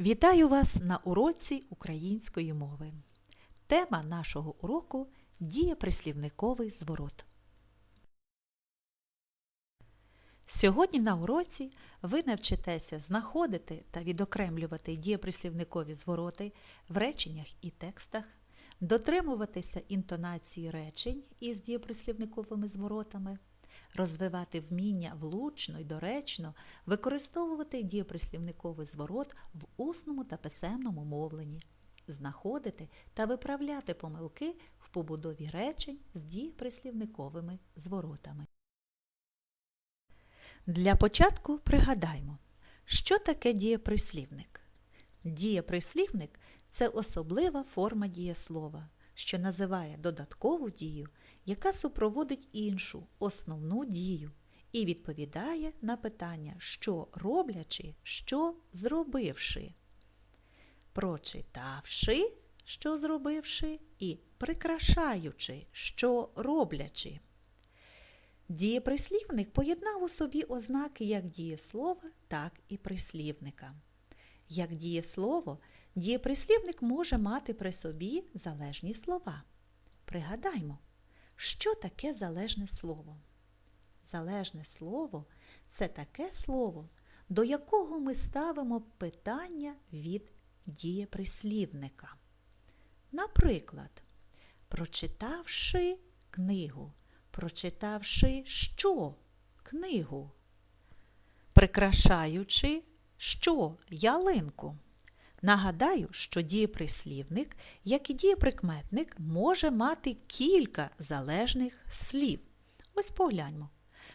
Вітаю вас на уроці української мови. Тема нашого уроку дієприслівниковий зворот. Сьогодні на уроці ви навчитеся знаходити та відокремлювати дієприслівникові звороти в реченнях і текстах, дотримуватися інтонації речень із дієприслівниковими зворотами, розвивати вміння влучно й доречно використовувати дієприслівниковий зворот в усному та писемному мовленні, знаходити та виправляти помилки в побудові речень з дієприслівниковими зворотами. Для початку пригадаймо, що таке дієприслівник. Дієприслівник це особлива форма дієслова, що називає додаткову дію, яка супроводить іншу основну дію і відповідає на питання, що роблячи, що зробивши. Прочитавши, що зробивши, і прикрашаючи, що роблячи. Дієприслівник поєднав у собі ознаки як дієслова, так і прислівника. Як дієслово, дієприслівник може мати при собі залежні слова. Пригадаймо, що таке залежне слово? Залежне слово це таке слово, до якого ми ставимо питання від дієприслівника. Наприклад, прочитавши книгу, прочитавши що книгу, прикрашаючи що ялинку. Нагадаю, що дієприслівник, як і дієприкметник, може мати кілька залежних слів. Ось погляньмо.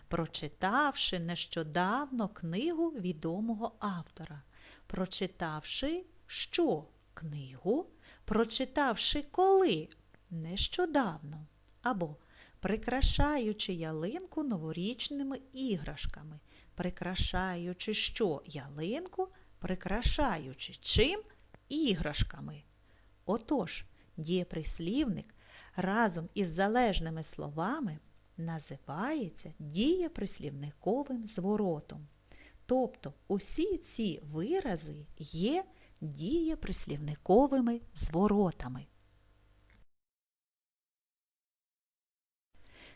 Прочитавши нещодавно книгу відомого автора, прочитавши що книгу, прочитавши коли? Нещодавно, або прикрашаючи ялинку новорічними іграшками, прикрашаючи що? Ялинку, прикрашаючи чим іграшками. Отож, дієприслівник разом із залежними словами називається дієприслівниковим зворотом. Тобто усі ці вирази є дієприслівниковими зворотами.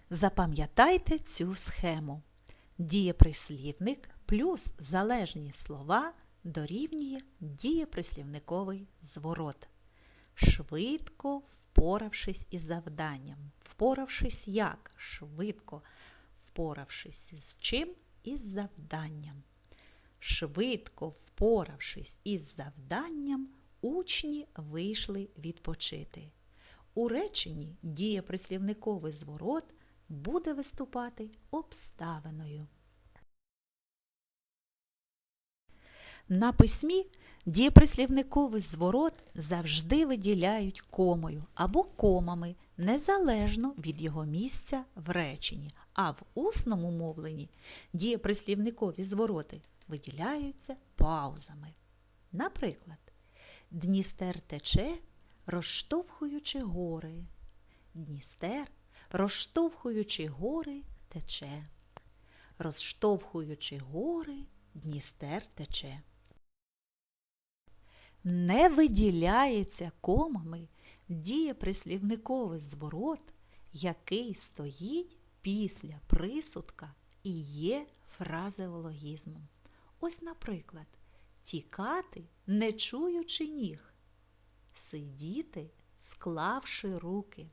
Запам'ятайте цю схему. Дієприслівник плюс залежні слова дорівнює дієприслівниковий зворот. Швидко впоравшись із завданням. Впоравшись як? Швидко впоравшись з чим? Із завданням. Швидко впоравшись із завданням, учні вийшли відпочити. У реченні дієприслівниковий зворот буде виступати обставиною. На письмі дієприслівниковий зворот завжди виділяють комою або комами незалежно від його місця в реченні, а в усному мовленні дієприслівникові звороти виділяються паузами. Наприклад, Дністер тече, розштовхуючи гори. Дністер, розштовхуючи гори, тече. Розштовхуючи гори, Дністер тече. Не виділяється комами дієприслівниковий зворот, який стоїть після присудка і є фразеологізмом. Ось, наприклад, тікати, не чуючи ніг, сидіти, склавши руки.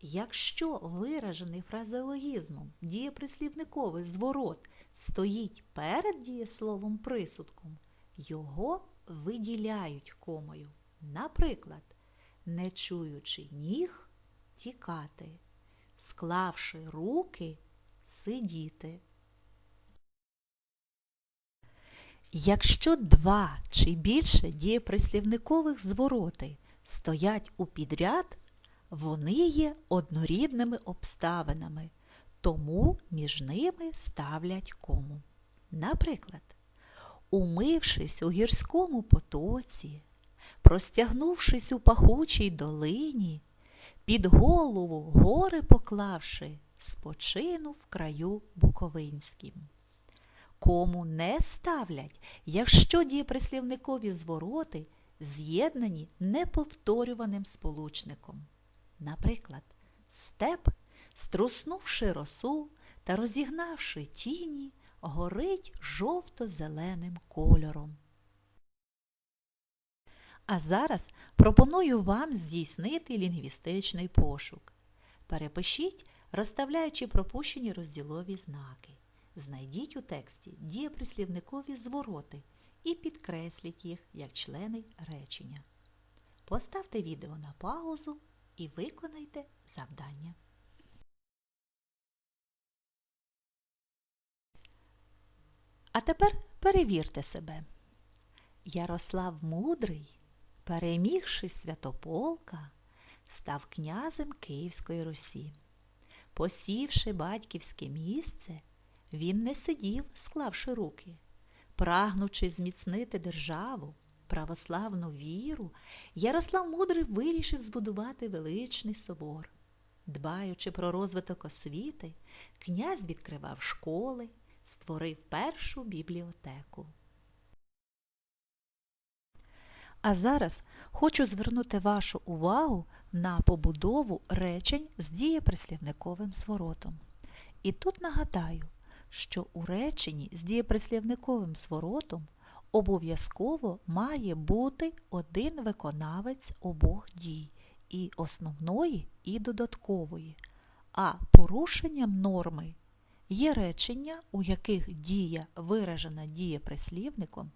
Якщо виражений фразеологізмом дієприслівниковий зворот стоїть перед дієсловом присудком, його виділяють комою. Наприклад, не чуючи ніг тікати, склавши руки сидіти. Якщо два чи більше дієприслівникових звороти стоять у підряд, вони є однорідними обставинами, тому між ними ставлять кому. Наприклад, умившись у гірському потоці, простягнувшись у пахучій долині, під голову гори поклавши, спочинув в краю Буковинським. кому не ставлять, якщо дієприслівникові звороти з'єднані неповторюваним сполучником. Наприклад, степ, струснувши росу та розігнавши тіні, горить жовто-зеленим кольором. А зараз пропоную вам здійснити лінгвістичний пошук. Перепишіть, розставляючи пропущені розділові знаки. Знайдіть у тексті дієприслівникові звороти і підкресліть їх як члени речення. Поставте відео на паузу і виконайте завдання. А тепер перевірте себе. Ярослав Мудрий, перемігши святополка, став князем Київської Русі. Посівши батьківське місце, він не сидів, склавши руки, прагнучи зміцнити державу, православну віру, Ярослав Мудрий вирішив збудувати величний собор. Дбаючи про розвиток освіти, князь відкривав школи, створив першу бібліотеку. А зараз хочу звернути вашу увагу на побудову речень з дієприслівниковим зворотом. І тут нагадаю, що у реченні з дієприслівниковим зворотом обов'язково має бути один виконавець обох дій і основної, і додаткової. А порушенням норми є речення, у яких дія виражена дієприслівником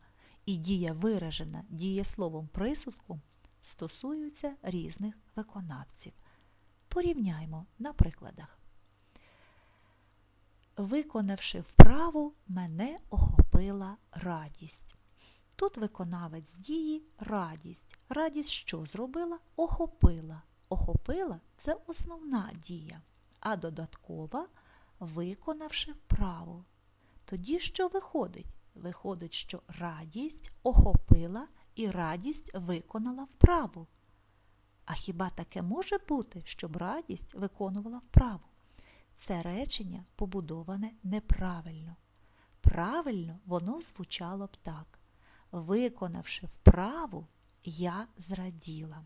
і дія виражена дієсловом присудком стосуються різних виконавців. Порівняймо на прикладах. Виконавши вправу, мене охопила радість. Тут виконавець дії радість. Радість що зробила? Охопила. Охопила це основна дія, а додаткова виконавши вправу. Тоді що виходить? Виходить, що радість охопила і радість виконала вправу. А хіба таке може бути, щоб радість виконувала вправу? Це речення побудоване неправильно. Правильно воно звучало б так. Виконавши вправу, я зраділа.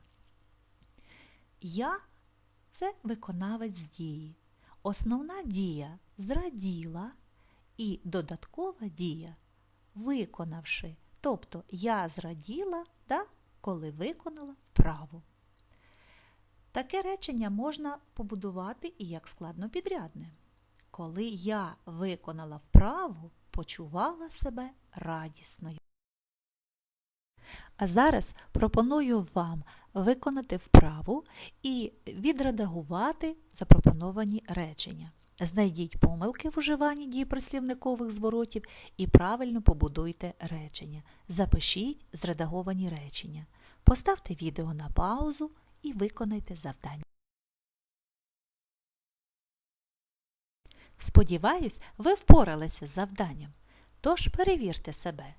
Я це виконавець дії. Основна дія зраділа і додаткова дія виконавши. Тобто я зраділа, да, коли виконала вправу. Таке речення можна побудувати і як складнопідрядне. Коли я виконала вправу, почувала себе радісною. А зараз пропоную вам виконати вправу і відредагувати запропоновані речення. Знайдіть помилки в уживанні дієприслівникових зворотів і правильно побудуйте речення. Запишіть зредаговані речення. Поставте відео на паузу і виконайте завдання. Сподіваюсь, ви впоралися з завданням. Тож перевірте себе.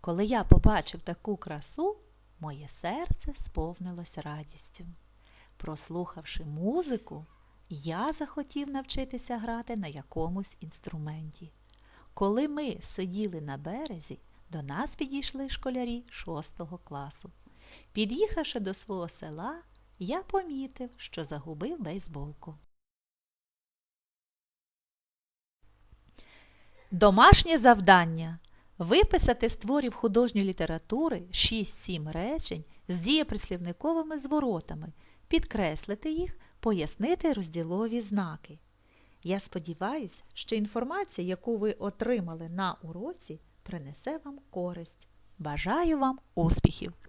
Коли я побачив таку красу, моє серце сповнилось радістю. Прослухавши музику, я захотів навчитися грати на якомусь інструменті. Коли ми сиділи на березі, до нас підійшли школярі шостого класу. Під'їхавши до свого села, я помітив, що загубив бейсболку. Домашнє завдання виписати з творів художньої літератури 6-7 речень з дієприслівниковими зворотами, підкреслити їх, пояснити розділові знаки. Я сподіваюся, що інформація, яку ви отримали на уроці, принесе вам користь. Бажаю вам успіхів!